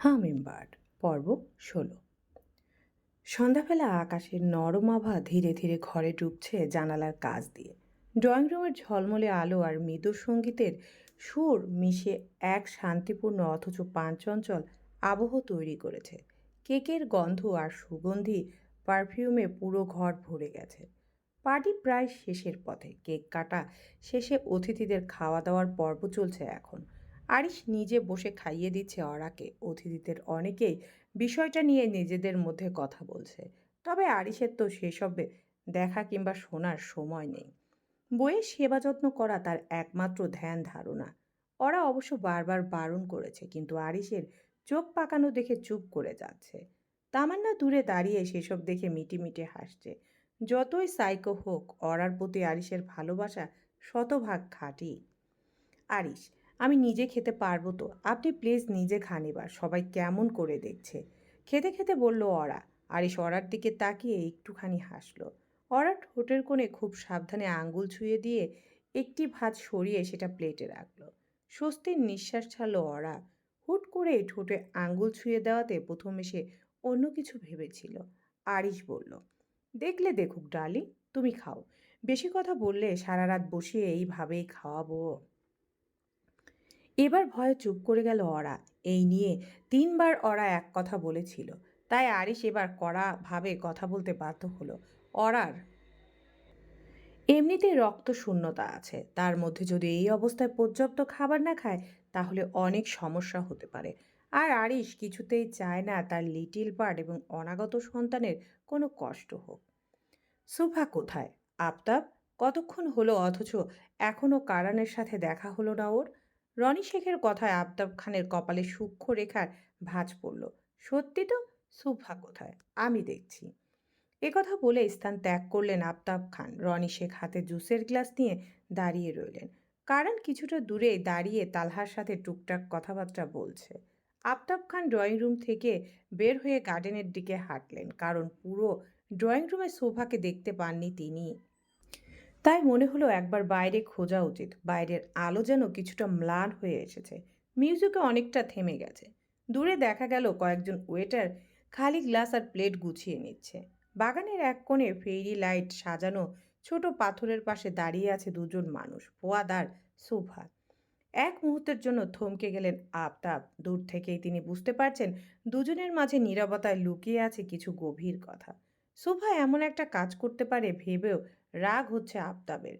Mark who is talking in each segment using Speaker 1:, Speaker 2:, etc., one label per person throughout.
Speaker 1: Hummingbird পর্ব ষোলো। সন্ধ্যাবেলা আকাশের নরম আভা ধীরে ধীরে ঘরে ডুবছে জানালার কাজ দিয়ে। ড্রয়িং রুমের ঝলমলে আলো আর মৃদু সঙ্গীতের সুর মিশে এক শান্তিপূর্ণ অথচ পাঞ্চঞ্চল আবহ তৈরি করেছে। কেকের গন্ধ আর সুগন্ধি পারফিউমে পুরো ঘর ভরে গেছে। পার্টি প্রায় শেষের পথে, কেক কাটা শেষে অতিথিদের খাওয়া দাওয়ার পর্ব চলছে এখন। আরিশ নিজে বসে খাইয়ে দিচ্ছে অরাকে। অতিথিদের অনেকেই বিষয়টা নিয়ে নিজেদের মধ্যে কথা বলছে। তবে আরিশের তো সেসবে দেখা কিংবা শোনার সময় নেই। বইয়ের সেবা যত্ন করা তার একমাত্র ধ্যান ধারণা। ওরা অবশ্য বারবার বারণ করেছে, কিন্তু আরিশের চোখ পাকানো দেখে চুপ করে যাচ্ছে। তামান্না দূরে দাঁড়িয়ে সেসব দেখে মিটি মিটি হাসছে। যতই সাইকো হোক অরার প্রতি আরিশের ভালোবাসা শতভাগ খাঁটি। আরিশ আমি নিজে খেতে পারব তো। আপনি প্লিজ নিজে খান এবার, সবাই কেমন করে দেখছে। খেতে খেতে বলল অরা। আরিশ অরার দিকে তাকিয়ে একটুখানি হাসলো। অরা ঠোঁটের কোণে খুব সাবধানে আঙ্গুল ছুঁয়ে দিয়ে একটি ভাত সরিয়ে সেটা প্লেটে রাখল। স্বস্তির নিঃশ্বাস ছাড়লো অরা। হুট করে ঠোঁটে আঙ্গুল ছুঁয়ে দেওয়াতে প্রথমে সে অন্য কিছু ভেবেছিল। আরিশ বলল, দেখলে দেখুক ডালি তুমি খাও। বেশি কথা বললে সারা রাত বসিয়ে এইভাবেই খাওয়াবো। এবার ভয়ে চুপ করে গেল অরা। এই নিয়ে তিনবার অরা এক কথা বলেছিল। তাই আরিশ এবার কড়া ভাবে কথা বলতে বাধ্য হলো। অরার এমনিতেই রক্ত শূন্যতা আছে। তার মধ্যে যদি এই অবস্থায় পর্যাপ্ত খাবার না খায়, তাহলে অনেক সমস্যা হতে পারে। আর আরিশ কিছুতেই চায় না তার লিটিল বার্ড এবং অনাগত সন্তানের কোনো কষ্ট হোক। সুভা কোথায়? আফতাব? কতক্ষণ হলো অথচ এখনও কারানের সাথে দেখা হলো না ওর? রনি শেখের কথায় আফতাব খানের কপালে সূক্ষ্ম রেখার ভাঁজ পড়ল। সত্যি তো? সুভা কোথায়? আমি দেখছি। কথা বলে স্থান ত্যাগ করলেন আফতাব খান। রনি শেখ হাতে জুসের গ্লাস নিয়ে দাঁড়িয়ে রইলেন। কারণ কিছুটা দূরে দাঁড়িয়ে তালহার সাথে টুকটাক কথাবার্তা বলছে। আফতাব খান ড্রয়িং রুম থেকে বের হয়ে গার্ডেনের দিকে হাঁটলেন। কারণ পুরো ড্রয়িং রুমে শোভাকে দেখতে পাননি তিনি। তাই মনে হলো একবার বাইরে খোঁজা উচিত। বাইরের আলো যেন কিছুটা ম্লান হয়ে এসেছে। মিউজিকে অনেকটা থেমে গেছে। দূরে দেখা গেল কয়েকজন ওয়েটার খালি গ্লাস আর প্লেট গুছিয়ে নিচ্ছে। বাগানের এক কোণে ফেরি লাইট সাজানো ছোট পাথরের পাশে দাঁড়িয়ে আছে দুজন মানুষ পোয়াদ আর শোভা এক মুহূর্তের জন্য থমকে গেলেন আফতাব। দূর থেকেই তিনি বুঝতে পারছেন দুজনের মাঝে নীরবতায় লুকিয়ে আছে কিছু গভীর কথা। শোভা এমন একটা কাজ করতে পারে ভেবেও রাগ হচ্ছে আফতাবের।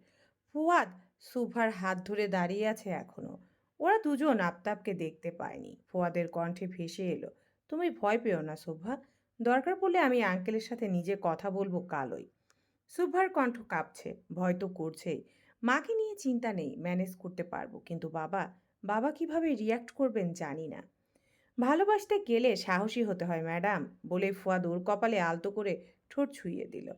Speaker 1: ফুয়াদ সুভার হাত ধরে দাঁড়িয়ে আছে এখনও। ওরা দুজন আফতাবকে দেখতে পায়নি। ফুয়াদের কণ্ঠে ভেসে এলো, তুমি ভয় পেও না শোভা দরকার পড়লে আমি আঙ্কেলের সাথে নিজে কথা বলব কালই। সুভার কণ্ঠ কাঁপছে, ভয় তো করছেই। মাকে নিয়ে চিন্তা নেই, ম্যানেজ করতে পারব, কিন্তু বাবা বাবা কীভাবে রিয়াক্ট করবেন জানি না। ভালোবাসতে গেলে সাহসী হতে হয়, ম্যাডাম বলে ফুয়াদ ওর কপালে আলতো করে ঠোঁট ছুঁয়ে দিল।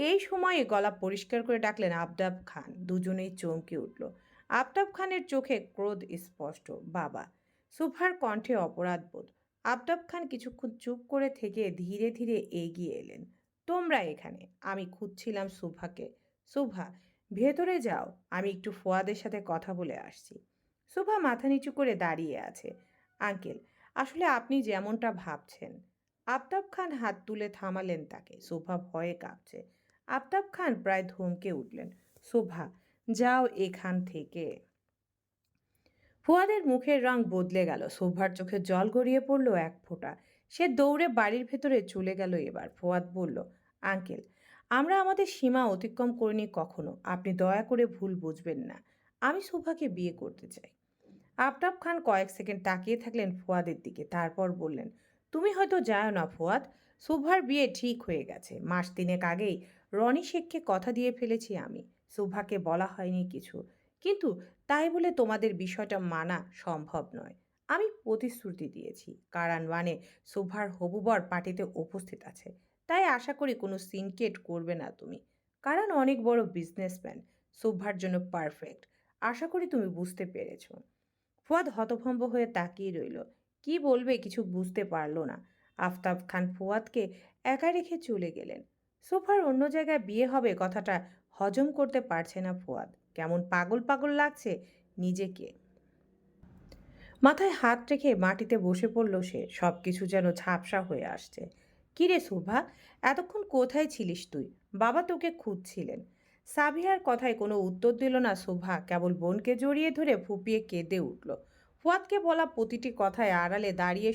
Speaker 1: এই সময়ে গলা পরিষ্কার করে ডাকলেন আবদাব খান। দুজনেই চমকে উঠল। আফতাব খানের চোখে ক্রোধ স্পষ্ট। বাবা সুফার কণ্ঠে অপরাধ বোধ। আফতাব খান কিছুক্ষণ চুপ করে থেকে ধীরে ধীরে এগিয়ে এলেন। তোমরা এখানে, আমি খুঁজছিলাম সুভাকে সুভা ভেতরে যাও, আমি একটু ফোয়াদের সাথে কথা বলে আসছি। সুভা মাথা নিচু করে দাঁড়িয়ে আছে। আঙ্কেল, আসলে আপনি যেমনটা ভাবছেন। আফতাব খান হাত তুলে থামালেন তাকে। শোভা ভয়ে কাঁপছে। আফতাব খান প্রায় ধমকে উঠলেন, শোভা, যাও এখান থেকে। ফুয়াদের মুখের রং বদলে গেল। শোভার চোখে জল গড়িয়ে পড়ল এক ফোঁটা। সে দৌড়ে বাড়ির ভেতরে চলে গেল এবার। ফোয়াদ বলল, আঙ্কেল, আমরা আমাদের সীমা অতিক্রম করিনি কখনো। আপনি দয়া করে ভুল বুঝবেন না। আমি শোভাকে বিয়ে করতে চাই। আফতাব খান কয়েক সেকেন্ড তাকিয়ে থাকলেন ফুয়াদের দিকে। তারপর বললেন, তুমি হয়তো যাও না ফুয়াদ, শোভার বিয়ে ঠিক হয়ে গেছে। মাস তিনেক আগেই রনি শেখকে কথা দিয়ে ফেলেছি আমি। শোভাকে বলা হয়নি কিছু। কিন্তু তাই বলে তোমাদের বিষয়টা মানা সম্ভব নয়। আমি প্রতিশ্রুতি দিয়েছি। কারণ মানে শোভার হবুবর পার্টিতে উপস্থিত আছে। তাই আশা করি কোনো সিনকেট করবে না তুমি। কারণ অনেক বড় বিজনেসম্যান। শোভার জন্য পারফেক্ট। আশা করি তুমি বুঝতে পেরেছ। ফুয়াদ হতভম্ব হয়ে তাকিয়ে রইল। কি বলবে কিছু বুঝতে পারল না। আফতাব খান ফুয়াদকে একা রেখে চলে গেলেন। সোফার অন্য জায়গায় বিয়ে হবে কথাটা হজম করতে পারছে না ফুয়াদ। কেমন পাগল পাগল লাগছে নিজেকে। মাথায় হাত রেখে মাটিতে বসে পড়ল সে সব কিছু যেন ঝাপসা হয়ে আসছে। কিরে শোভা এতক্ষণ কোথায় ছিলিস তুই? বাবা তোকে খুঁজছিলেন। সাবিহার কথায় কোনো উত্তর দিল না শোভা কেবল বোনকে জড়িয়ে ধরে ফুপিয়ে কেঁদে উঠল। ফুয়াদকে বলা প্রতিটি কথায় আড়ালে দাঁড়িয়ে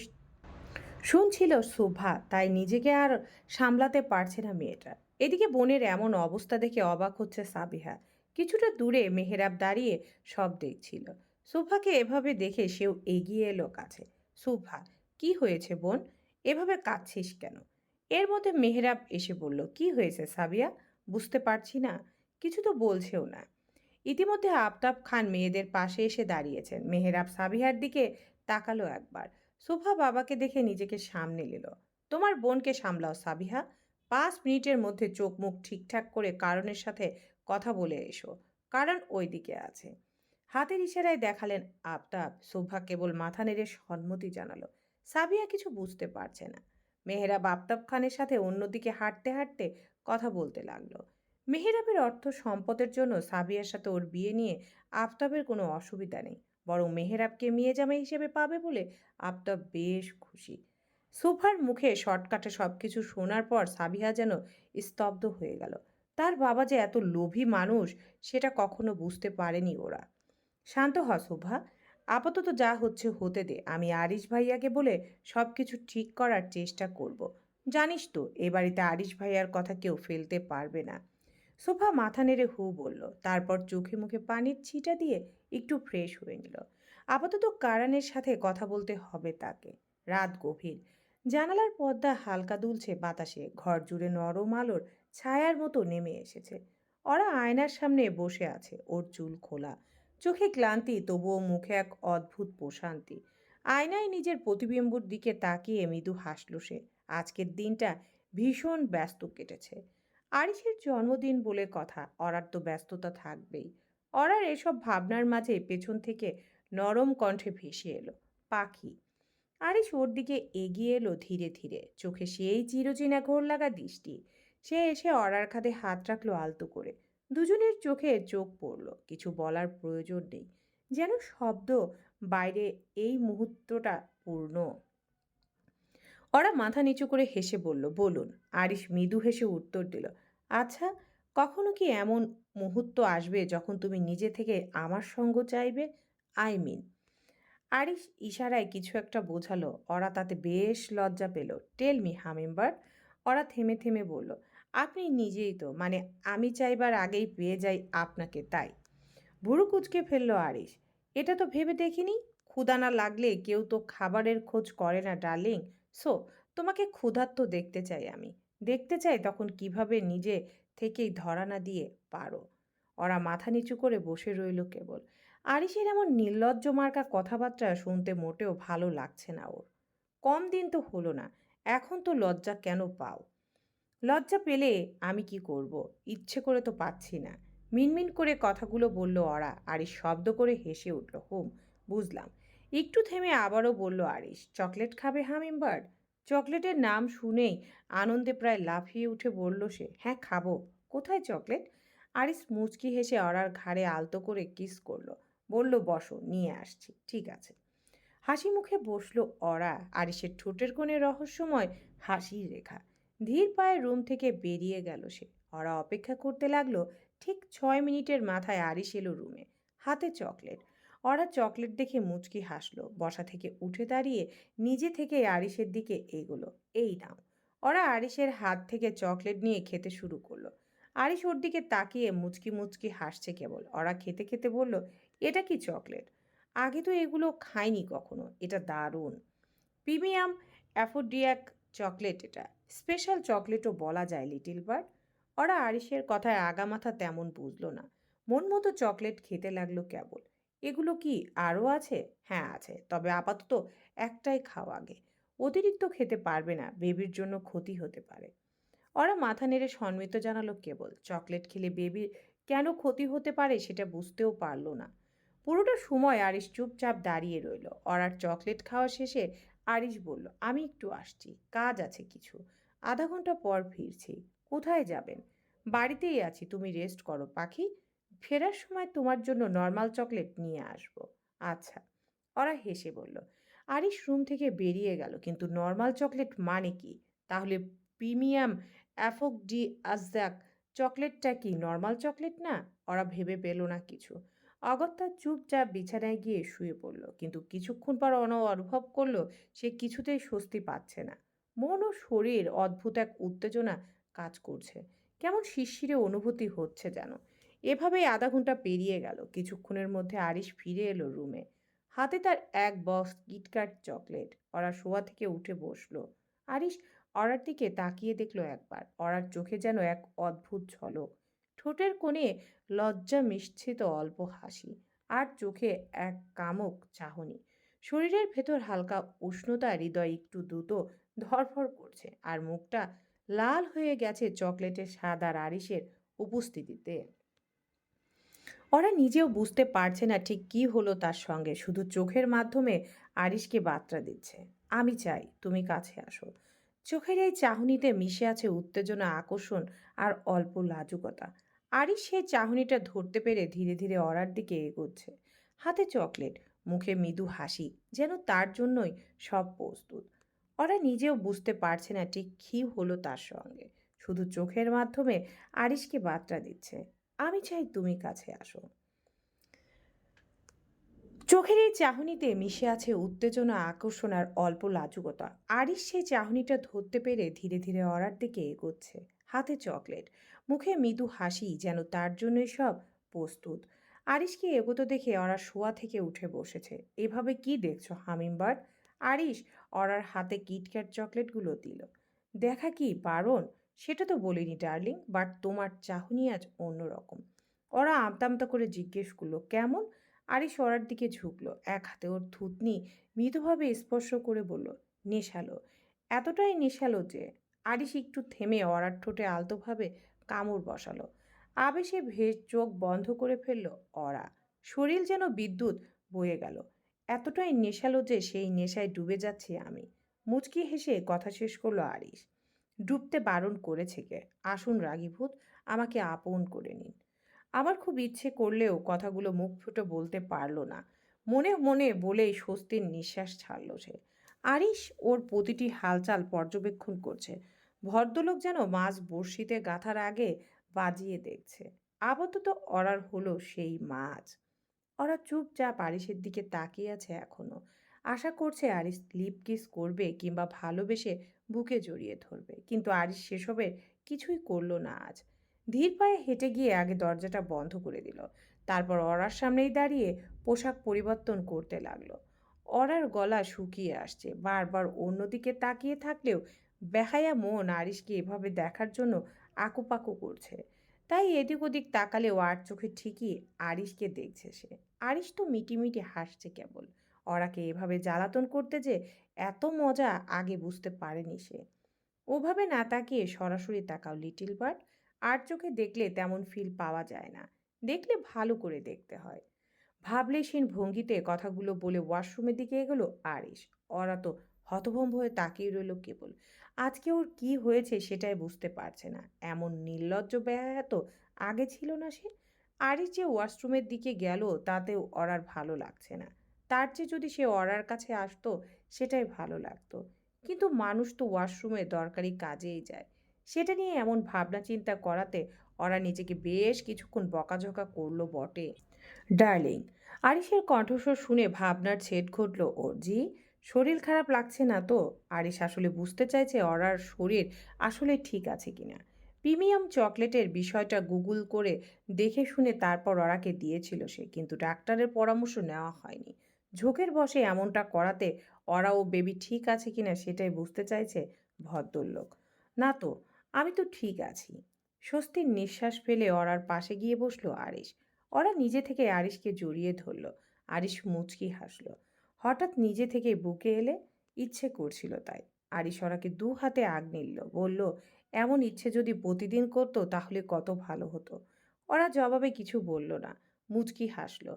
Speaker 1: শুনছিল শোভা তাই নিজেকে আর সামলাতে পারছে না মেয়েটা। এদিকে বোনের এমন অবস্থা দেখে অবাক হচ্ছে সাবিহা। কিছুটা দূরে মেহেরাব দাঁড়িয়ে সব দেখছিল। শোভাকে এভাবে দেখে সেও এগিয়ে এলো কাছে। শোভা কি হয়েছে বোন? এভাবে কাঁদছিস কেন? এর মধ্যে মেহেরাব এসে বলল, কি হয়েছে সাবিয়া বুঝতে পারছি না। কিছু তো বলছেও না। ইতিমধ্যে আফতাব খান মেয়েদের পাশে এসে দাঁড়িয়েছেন। মেহেরাব সাবিহার দিকে তাকালো একবার। সোফা বাবাকে দেখে নিজেকে সামনে নিল। তোমার বোনকে সামলাও, সাবিহা। পাঁচ মিনিটের মধ্যে চোখ মুখ ঠিকঠাক করে কারণের সাথে কথা বলে এসো। কারণ ওই দিকে আছে। হাতের ইশারায় দেখালেন আফতাব। শোভা কেবল মাথা নেড়ে সম্মতি জানালো। সাবিয়া কিছু বুঝতে পারছে না। মেহেরাব আফতাব খানের সাথে অন্যদিকে হাঁটতে হাঁটতে কথা বলতে লাগল। মেহেরাবের অর্থ সম্পদের জন্য সাবিয়ার সাথে ওর বিয়ে নিয়ে আফতাবের কোনো অসুবিধা নেই। বরং মেহেরাবকে মেয়ে জামাই হিসেবে পাবে বলে আফতাব বেশ খুশি। সুফার মুখে শর্টকাটে সব কিছু শোনার পর সাবিহা যেন স্তব্ধ হয়ে গেল। তার বাবা যে এত লোভী মানুষ, সেটা কখনো বুঝতে পারেনি ওরা। শান্ত হ শোভা আপাতত যা হচ্ছে হতে দে, আমি আরিশ ভাইয়াকে বলে সব কিছু ঠিক করার চেষ্টা করব। জানিস তো, এ বাড়িতে আরিশ ভাইয়ার কথা কেউ ফেলতে পারবে না। সোফা মাথা নেড়ে হু বলল। তারপর চোখে মুখে পানির ছিটা দিয়ে একটু ফ্রেশ হয়ে নিল। আপাতত কারানের সাথে কথা বলতে হবে তাকে। রাত গভীর। জানালার পর্দা হালকা দুলছে বাতাসে। ঘর জুড়ে নরম আলোর ছায়ার মতো নেমে এসেছে। ওরা আয়নার সামনে বসে আছে। ওর চুল খোলা। চোখে ক্লান্তি, তবুও মুখে এক অদ্ভুত প্রশান্তি। আয়নায় নিজের প্রতিবিম্বর দিকে তাকিয়ে মৃদু হাসল সে। আজকের দিনটা ভীষণ ব্যস্ত কেটেছে। আরিসের জন্মদিন বলে কথা, অরার তো ব্যস্ততা থাকবেই। অরার এসব ভাবনার মাঝে পেছন থেকে নরম কণ্ঠে ভেসে এলো, পাখি। আরিস ওর দিকে এগিয়ে এলো ধীরে ধীরে, চোখে সেই চিরচেনা ঘোর লাগা দৃষ্টি। সে এসে অরার খাতে হাত রাখল আলতো করে। দুজনের চোখে চোখ পড়ল, কিছু বলার প্রয়োজন নেই। যেন শব্দ বাইরে এই মুহূর্তটা পূর্ণ। ওরা মাথা নিচু করে হেসে বলল, বলুন। আরিশ মৃদু হেসে উত্তর দিল আচ্ছা কখনো কি এমন মুহূর্ত আসবে যখন তুমি নিজে থেকে আমার সঙ্গ চাইবে? আই মিন আরিশ ইশারায় কিছু একটা বোঝালো। ওরা তাতে বেশ লজ্জা পেল। টেল মি হামিমবার ওরা থেমে থেমে বলল, আপনি নিজেই তো মানে আমি চাইবার আগেই পেয়ে যাই আপনাকে, তাই। ভুরু কুচকে ফেলল আরিশ, এটা তো ভেবে দেখিনি? ক্ষুদা না লাগলে কেউ তো খাবারের খোঁজ করে না ডার্লিং সো তোমাকে ক্ষুধার্ত দেখতে চাই আমি। দেখতে চাই তখন কীভাবে নিজে থেকেই ধরা না দিয়ে পারো। ওরা মাথা নিচু করে বসে রইল কেবল। আরিসের এমন নির্লজ্জ মার্কা কথাবার্তা শুনতে মোটেও ভালো লাগছে না ওর। কম দিন তো হলো না, এখন তো লজ্জা কেন পাও? লজ্জা পেলে আমি কি করব? ইচ্ছে করে তো পাচ্ছি না। মিনমিন করে কথাগুলো বলল অরা আরিস শব্দ করে হেসে উঠল, হুম, বুঝলাম। একটু থেমে আবারও বলল আরিস, চকলেট খাবে হামিমবার্ড? চকলেটের নাম শুনেই আনন্দে প্রায় লাফিয়ে উঠে বলল সে হ্যাঁ খাব। কোথায় চকলেট? আরিস মুচকি হেসে অরার ঘাড়ে আলতো করে কিস করল। বলল, বসো, নিয়ে আসছি, ঠিক আছে। হাসি মুখে বসল অরা আরিসের ঠোঁটের কোণে রহস্যময় হাসির রেখা। ধীর পায়ে রুম থেকে বেরিয়ে গেল সে। অরা অপেক্ষা করতে লাগল, ঠিক ছয় মিনিটের মাথায় আরিস এলো রুমে। হাতে চকলেট। ওরা চকলেট দেখে মুচকি হাসলো। বসা থেকে উঠে দাঁড়িয়ে নিজে থেকে আরিসের দিকে এগোলো। এই নাও। ওরা আরিসের হাত থেকে চকলেট নিয়ে খেতে শুরু করল। আরিস ওর দিকে তাকিয়ে মুচকি মুচকি হাসছে কেবল। ওরা খেতে খেতে বলল, এটা কি চকলেট? আগে তো এগুলো খাইনি কখনো। এটা দারুণ। প্রিমিয়াম অ্যাফোডিয়াক চকলেট এটা। স্পেশাল চকলেটও বলা যায়, লিটিল বার্ড। ওরা আরিসের কথায় আগামাথা তেমন বুঝলো না। মন মতো চকলেট খেতে লাগল কেবল। এগুলো কি আরও আছে? হ্যাঁ আছে। তবে আপাতত একটাই খাও আগে। অতিরিক্ত খেতে পারবে না, বেবির জন্য ক্ষতি হতে পারে। ওরা মাথা নেড়ে সন্মিত জানালো কেবল। চকলেট খেলে বেবির কেন ক্ষতি হতে পারে সেটা বুঝতেও পারল না। পুরোটা সময় আরিস চুপচাপ দাঁড়িয়ে রইল। ওরার চকলেট খাওয়া শেষে আরিশ বলল, আমি একটু আসছি। কাজ আছে কিছু। আধা ঘণ্টা পর ফিরছি। কোথায় যাবেন? বাড়িতেই আছি। তুমি রেস্ট করো, পাখি। ফেরার সময় তোমার জন্য নর্মাল চকলেট নিয়ে আসব। আচ্ছা ওরা হেসে বলল, আরিশ রুম থেকে বেরিয়ে গেল, কিন্তু নর্মাল চকলেট মানে কি? তাহলে প্রিমিয়াম অ্যাফোক ডি আজদাক চকলেটটা কি নর্মাল চকলেট না? ওরা ভেবে পেল না কিছু। অগত্যা চুপচাপ বিছানায় গিয়ে শুয়ে পড়ল, কিন্তু কিছুক্ষণ পর অন অনুভব করল সে কিছুতেই স্বস্তি পাচ্ছে না। মন ও শরীর অদ্ভুত এক উত্তেজনা কাজ করছে। কেমন শিরশিরে অনুভূতি হচ্ছে যেন। এভাবেই আধা ঘণ্টা পেরিয়ে গেল। কিছুক্ষণের মধ্যে আরিশ ফিরে এলো রুমে। হাতে তার এক বক্স কিটক্যাট চকলেট। ওরা শোয়া থেকে উঠে বসল। আরিশ অরার দিকে তাকিয়ে দেখল একবার। অরার চোখে যেন এক অদ্ভুত ঝলক। ঠোঁটের কোণে লজ্জা মিশ্রিত অল্প হাসি আর চোখে এক কামক চাহনি। শরীরের ভেতর হালকা উষ্ণতা হৃদয় একটু দ্রুত ধরফর করছে আর মুখটা লাল হয়ে গেছে চকলেটের স্বাদ আর আরিশের উপস্থিতিতে। ওরা নিজেও বুঝতে পারছে না ঠিক কী হলো তার সঙ্গে। শুধু চোখের মাধ্যমে আরিশকে বার্তা দিচ্ছে, আমি চাই তুমি কাছে আসো। চোখের এই চাহনিতে মিশে আছে উত্তেজনা, আকর্ষণ আর অল্প লাজুকতা। আরিশ সেই চাহনিটা ধরতে পেরে ধীরে ধীরে অরার দিকে এগোচ্ছে। হাতে চকলেট, মুখে মৃদু হাসি, যেন তার জন্যই সব প্রস্তুত। ওরা নিজেও বুঝতে পারছে না ঠিক কী হলো তার সঙ্গে। শুধু চোখের মাধ্যমে আরিশকে বার্তা দিচ্ছে আমি চাই তুমি কাছে আসো। চোখের এই চাহনিতে মিশে আছে উত্তেজনা, আকর্ষণ আর অল্প লাজুকতা। আরিশ সেই চাহনিটা ধরতে পেরে ধীরে ধীরে অরার দিকে এগোচ্ছে। হাতে চকলেট। মুখে মৃদু হাসি যেন তার জন্যই সব প্রস্তুত। আরিশকে এগোতে দেখে অরা শোয়া থেকে উঠে বসেছে। এভাবে কি দেখছ হামিমবার্ড আরিশ অরার হাতে কিটক্যাট চকলেটগুলো দিল। দেখা কি বারণ সেটা তো বলিনি, ডার্লিং। বাট তোমার চাহনি আজ অন্যরকম। ওরা আমতা আমতা করে জিজ্ঞেস করল, কেমন? আরিশ ওরার দিকে ঝুঁকলো। এক হাতে ওর থুতনি মৃদুভাবে স্পর্শ করে বলল, নেশালো। এতটাই নেশালো যে? আরিশ একটু থেমে অরার ঠোঁটে আলতোভাবে কামড় বসালো। আবেশে ভেজ চোখ বন্ধ করে ফেলল অরা শরীর যেন বিদ্যুৎ বয়ে গেল। এতটাই নেশালো যে সেই নেশায় ডুবে যাচ্ছি আমি। মুচকি হেসে কথা শেষ করল আরিশ। ডুবতে বারণ করেছে কে? আসুন রাগীভূত, আমাকে আপন করে নিন। আমার খুব ইচ্ছে করলেও কথাগুলো মুখ ফুটে বলতে পারল না। মনে মনে বলেই স্বস্তির নিঃশ্বাস ছাড়ল সে। আরিশ ওর প্রতিটি হালচাল পর্যবেক্ষণ করছে। ভদ্রলোক যেন মাছ বড়শিতে গাঁথার আগে বাজিয়ে দেখছে। আপাতত অরার হলো সেই মাছ। ওরা চুপচাপ আরিসের দিকে তাকিয়ে আছে এখনও। আশা করছে আরিস লিপ কিস করবে কিংবা ভালোবেসে বুকে জড়িয়ে ধরবে। কিন্তু আরিস সেসবের কিছুই করল না আজ। ধীর পায়ে হেঁটে গিয়ে আগে দরজাটা বন্ধ করে দিল। তারপর অরার সামনেই দাঁড়িয়ে পোশাক পরিবর্তন করতে লাগল। অরার গলা শুকিয়ে আসছে। বারবার অন্যদিকে তাকিয়ে থাকলেও বেহায়া মন আরিশকে এভাবে দেখার জন্য আকুপাকু করছে। তাই এদিক ওদিক তাকালেও আর চোখে ঠিকই আরিশকে দেখছে সে। আরিশ তো মিটিমিটি হাসছে কেবল। অরাকে এভাবে জ্বালাতন করতে যে এত মজা আগে বুঝতে পারেনি সে। ওভাবে না তাকিয়ে সরাসরি তাকাও লিটিল বার্ড। আর চোখে দেখলে তেমন ফিল পাওয়া যায় না। দেখলে ভালো করে দেখতে হয়। ভাবলে ভাবলেশীন ভঙ্গিতে কথাগুলো বলে ওয়াশরুমের দিকে এগোলো আরিশ। ওরা তো হতভম্ব হয়ে তাকিয়ে রইল কেবল। আজকে ওর কি হয়েছে সেটাই বুঝতে পারছে না। এমন নির্লজ্জ ব্যয় তো আগে ছিল না সে। আরিশ যে ওয়াশরুমের দিকে গেল তাতেও অরার ভালো লাগছে না। তার চেয়ে যদি সে অরার কাছে আসতো, সেটাই ভালো লাগতো। কিন্তু মানুষ তো ওয়াশরুমে দরকারি কাজেই যায়। সেটা নিয়ে এমন ভাবনা চিন্তা করাতে ওরা নিজেকে বেশ কিছুক্ষণ বকাঝকা করল বটে। ডার্লিং আরিসের কণ্ঠস্বর শুনে ভাবনার ছেদ ঘটল ওর জি শরীর খারাপ লাগছে না তো? আরিস আসলে বুঝতে চাইছে অরার শরীর আসলে ঠিক আছে কিনা প্রিমিয়াম চকলেটের বিষয়টা গুগল করে দেখে শুনে তারপর অরাকে দিয়েছিল সে, কিন্তু ডাক্তারের পরামর্শ নেওয়া হয়নি। ঝোঁকের বসে এমনটা করাতে অরা ও বেবি, ঠিক আছে কিনা সেটাই বুঝতে চাইছে ভদ্রলোক। না তো, আমি তো ঠিক আছি। স্বস্তির নিঃশ্বাস ফেলে অরার পাশে গিয়ে বসল আরিশ। ওরা নিজে থেকে আরিশকে জড়িয়ে ধরল। আরিশ মুচকি হাসলো। হঠাৎ নিজে থেকে বুকে এলে ইচ্ছে করছিল তাই। আরিশ ওরাকে দু হাতে আগ নিল বলল, এমন ইচ্ছে যদি প্রতিদিন করতো তাহলে কত ভালো হতো। ওরা জবাবে কিছু বলল না। মুচকি হাসলো।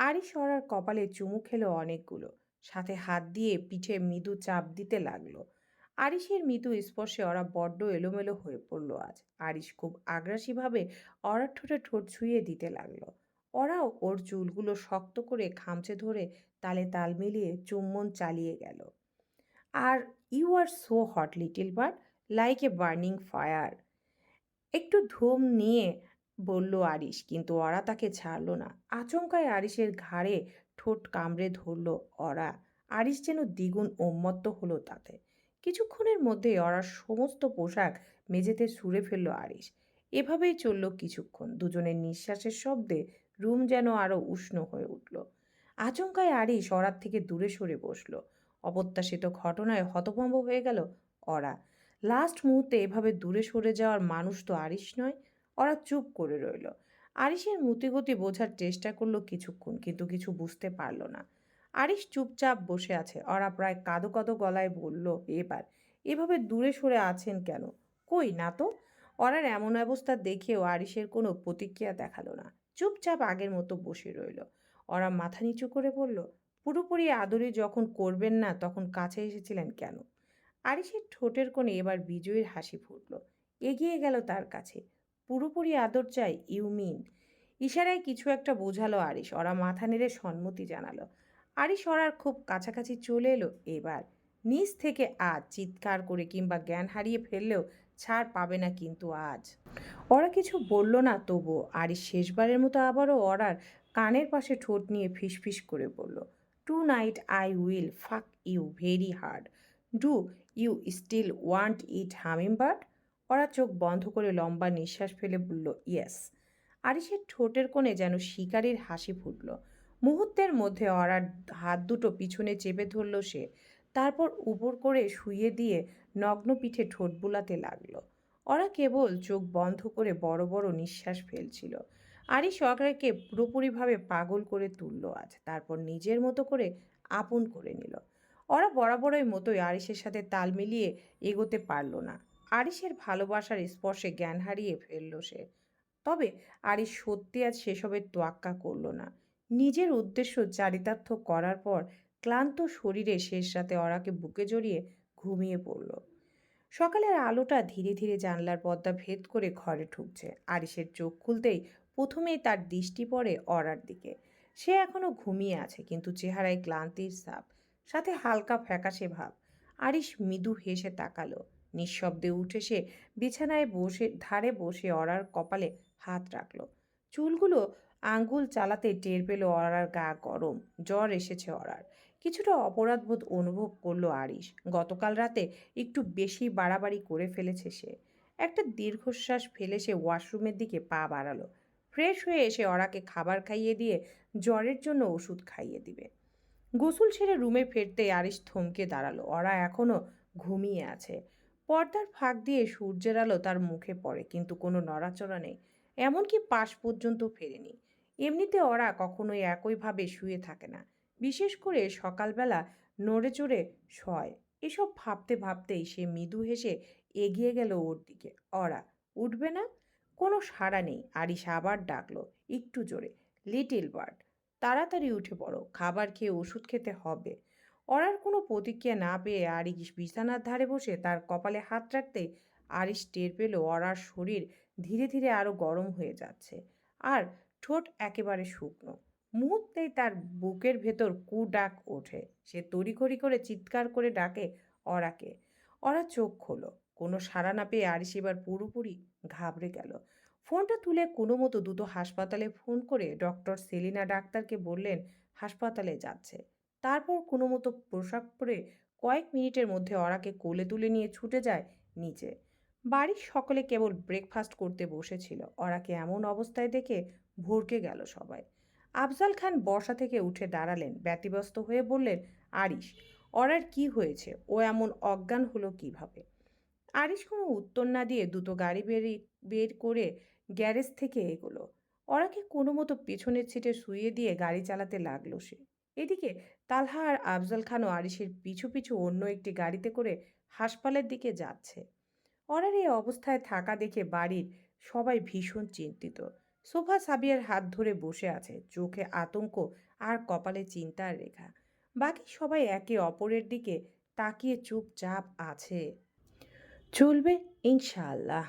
Speaker 1: আরিশ ওরার কপালে চুমু খেলো অনেকগুলো। সাথে হাত দিয়ে পিঠে মৃদু চাপ দিতে লাগল। আরিশের মৃদু স্পর্শে ওরা বড্ড এলোমেলো হয়ে পড়ল আজ। আরিশ খুব আগ্রাসীভাবে অরার ঠোঁটে ঠোঁট ছুঁয়ে দিতে লাগল। ওরাও ওর চুলগুলো শক্ত করে খামচে ধরে তালে তাল মিলিয়ে চুম্বন চালিয়ে গেল। আর you are so hot little bird, like a burning fire. একটু ধুম নিয়ে বলল আরিশ, কিন্তু অরা তাকে ছাড়ল না। আচমকায় আরিশের ঘাড়ে ঠোঁট কামড়ে ধরল অরা। আরিশ যেন দ্বিগুণ উন্মত্ত হলো তাতে। কিছুক্ষণের মধ্যে অরার সমস্ত পোশাক মেঝেতে ছুঁড়ে ফেলল আরিশ। এভাবেই চলল কিছুক্ষণ। দুজনের নিঃশ্বাসের শব্দে রুম যেন আরও উষ্ণ হয়ে উঠল। আচমকায় আরিশ অরার থেকে দূরে সরে বসল। অপ্রত্যাশিত ঘটনায় হতভম্ব হয়ে গেল অরা। লাস্ট মুহূর্তে এভাবে দূরে সরে যাওয়ার মানুষ তো আরিশ নয় ওরা চুপ করে রইল। আরিশের মতিগতি বোঝার চেষ্টা করল কিছুক্ষণ, কিন্তু কিছু বুঝতে পারল না। আরিশ চুপচাপ বসে আছে, ওরা প্রায় কাদো কাদো গলায় বলল, এবার, এভাবে দূরে সরে আছেন কেন? কই না তো? ওরার এমন অবস্থা দেখেও আরিশের কোনো প্রতিক্রিয়া দেখাল না। চুপচাপ আগের মতো বসে রইল। ওরা মাথা নিচু করে বলল, পুরোপুরি আদরে যখন করবেন না, তখন কাছে এসেছিলেন কেন? আরিশের ঠোঁটের কোণে এবার বিজয়ীর হাসি ফুটল। এগিয়ে গেল তার কাছে। পুরোপুরি আদর চাই ইউ মিন। ইশারায় কিছু একটা বোঝালো আরিশ। ওরা মাথা নেড়ে সম্মতি জানালো। আরিশ ওরার খুব কাছাকাছি চলে এলো এবার। নিচ থেকে আজ চিৎকার করে কিংবা জ্ঞান হারিয়ে ফেললেও ছাড় পাবে না কিন্তু আজ। ওরা কিছু বলল না তবুও আরিশ শেষবারের মতো আবারও ওরার কানের পাশে ঠোঁট নিয়ে ফিসফিস করে বলল tonight I will fuck you very hard do you still want it hummingbird ওরা চোখ বন্ধ করে লম্বা নিঃশ্বাস ফেলে বলল, ইয়েস। আরিসের ঠোঁটের কোণে যেন শিকারির হাসি ফুটল। মুহূর্তের মধ্যে অরার হাত দুটো পিছনে চেপে ধরল সে, তারপর উপর করে শুইয়ে দিয়ে নগ্ন পিঠে ঠোঁট বুলাতে লাগল। ওরা কেবল চোখ বন্ধ করে বড় বড় নিঃশ্বাস ফেলছিল। আরিশ অগ্রাকে পুরোপুরিভাবে পাগল করে তুলল আজ, তারপর নিজের মতো করে আপন করে নিল। ওরা বরাবরের মতোই আরিশের সাথে তাল মিলিয়ে এগোতে পারল না। আরিশের ভালোবাসার স্পর্শে জ্ঞান হারিয়ে ফেলল সে। তবে আরিস সত্যি আজ সেসবের তোয়াক্কা করল না। নিজের উদ্দেশ্য চারিতার্থ করার পর ক্লান্ত শরীরে শেষ রাতে অরাকে বুকে জড়িয়ে ঘুমিয়ে পড়ল। সকালের আলোটা ধীরে ধীরে জানলার পর্দা ভেদ করে ঘরে ঢুকছে। আরিশের চোখ খুলতেই প্রথমেই তার দৃষ্টি পড়ে অরার দিকে। সে এখনও ঘুমিয়ে আছে, কিন্তু চেহারায় ক্লান্তির সাপ সাথে হালকা ফ্যাকাশে ভাব। আরিশ মৃদু হেসে তাকালো। নিঃশব্দে উঠে সে বিছানায় বসে, ধারে বসে অরার কপালে হাত রাখল। চুলগুলো আঙ্গুল চালাতে টের পেল অরার গা গরম, জ্বর এসেছে অরার কিছুটা অপরাধবোধ অনুভব করল আরিশ। গতকাল রাতে একটু বেশি বাড়াবাড়ি করে ফেলেছে সে। একটা দীর্ঘশ্বাস ফেলে সে ওয়াশরুমের দিকে পা বাড়ালো। ফ্রেশ হয়ে এসে অরাকে খাবার খাইয়ে দিয়ে জ্বরের জন্য ওষুধ খাইয়ে দিবে। গোসল ছেড়ে রুমে ফিরতে আরিশ থমকে দাঁড়াল। ওরা এখনও ঘুমিয়ে আছে। পর্দার ফাঁক দিয়ে সূর্যের আলো তার মুখে পড়ে, কিন্তু কোনো নড়াচড়া নেই। এমনকি পাশ পর্যন্ত ফেরেনি। এমনিতে ওরা কখনোই একইভাবে শুয়ে থাকে না। বিশেষ করে সকালবেলা নড়ে চড়ে শয়। এসব ভাবতে ভাবতেই সে মৃদু হেসে এগিয়ে গেল ওর দিকে। অরা উঠবে না? কোনো সাড়া নেই। আরিশ আবার ডাকলো, একটু জোরে, লিটিল বার্ড, তাড়াতাড়ি উঠে পড়ো, খাবার খেয়ে ওষুধ খেতে হবে। অরার কোনো প্রতিক্রিয়া না পেয়ে আরিশ বিছানার ধারে বসে তার কপালে হাত রাখতে আরিশ টের পেল অরার শরীর ধীরে ধীরে আরও গরম হয়ে যাচ্ছে আর ঠোঁট একেবারে শুকনো। মুহূর্তেই তার বুকের ভেতর কু ডাক ওঠে। সে তড়িঘড়ি করে চিৎকার করে ডাকে অরাকে অরা চোখ খোলো। কোনো সাড়া না পেয়ে আরিশ এবার পুরোপুরি ঘাবড়ে গেল। ফোনটা তুলে কোনো মতো দুটো হাসপাতালে ফোন করে ডক্টর সেলিনা ডাক্তারকে বললেন, হাসপাতালে যাচ্ছে। তারপর কোনো মতো পোশাক পরে কয়েক মিনিটের মধ্যে অরাকে কোলে তুলে নিয়ে ছুটে যায় নিচে। বাড়ির সকলে কেবল ব্রেকফাস্ট করতে বসেছিল। অরাকে এমন অবস্থায় দেখে ভরকে গেল সবাই। আফজাল খান বর্ষা থেকে উঠে দাঁড়ালেন, ব্যতিব্যস্ত হয়ে বললেন, আরিশ, অরার কি হয়েছে? ও এমন অজ্ঞান হলো কীভাবে? আরিশ কোনো উত্তর না দিয়ে দুটো গাড়ি বেরি, বের করে গ্যারেজ থেকে এগোলো। ওরাকে কোনো মতো পেছনের সিটে শুইয়ে দিয়ে গাড়ি চালাতে লাগল সে। এদিকে তালহা আর আফজল খানও আরিশের পিছু পিছু অন্য একটি গাড়িতে করে হাসপাতালের দিকে যাচ্ছে। অরার এই অবস্থায় থাকা দেখে বাড়ির সবাই ভীষণ চিন্তিত। সোফা সাবিয়ার হাত ধরে বসে আছে, চোখে আতঙ্ক আর কপালে চিন্তার রেখা। বাকি সবাই একে অপরের দিকে তাকিয়ে চুপচাপ আছে। চলবে ইনশাআল্লাহ।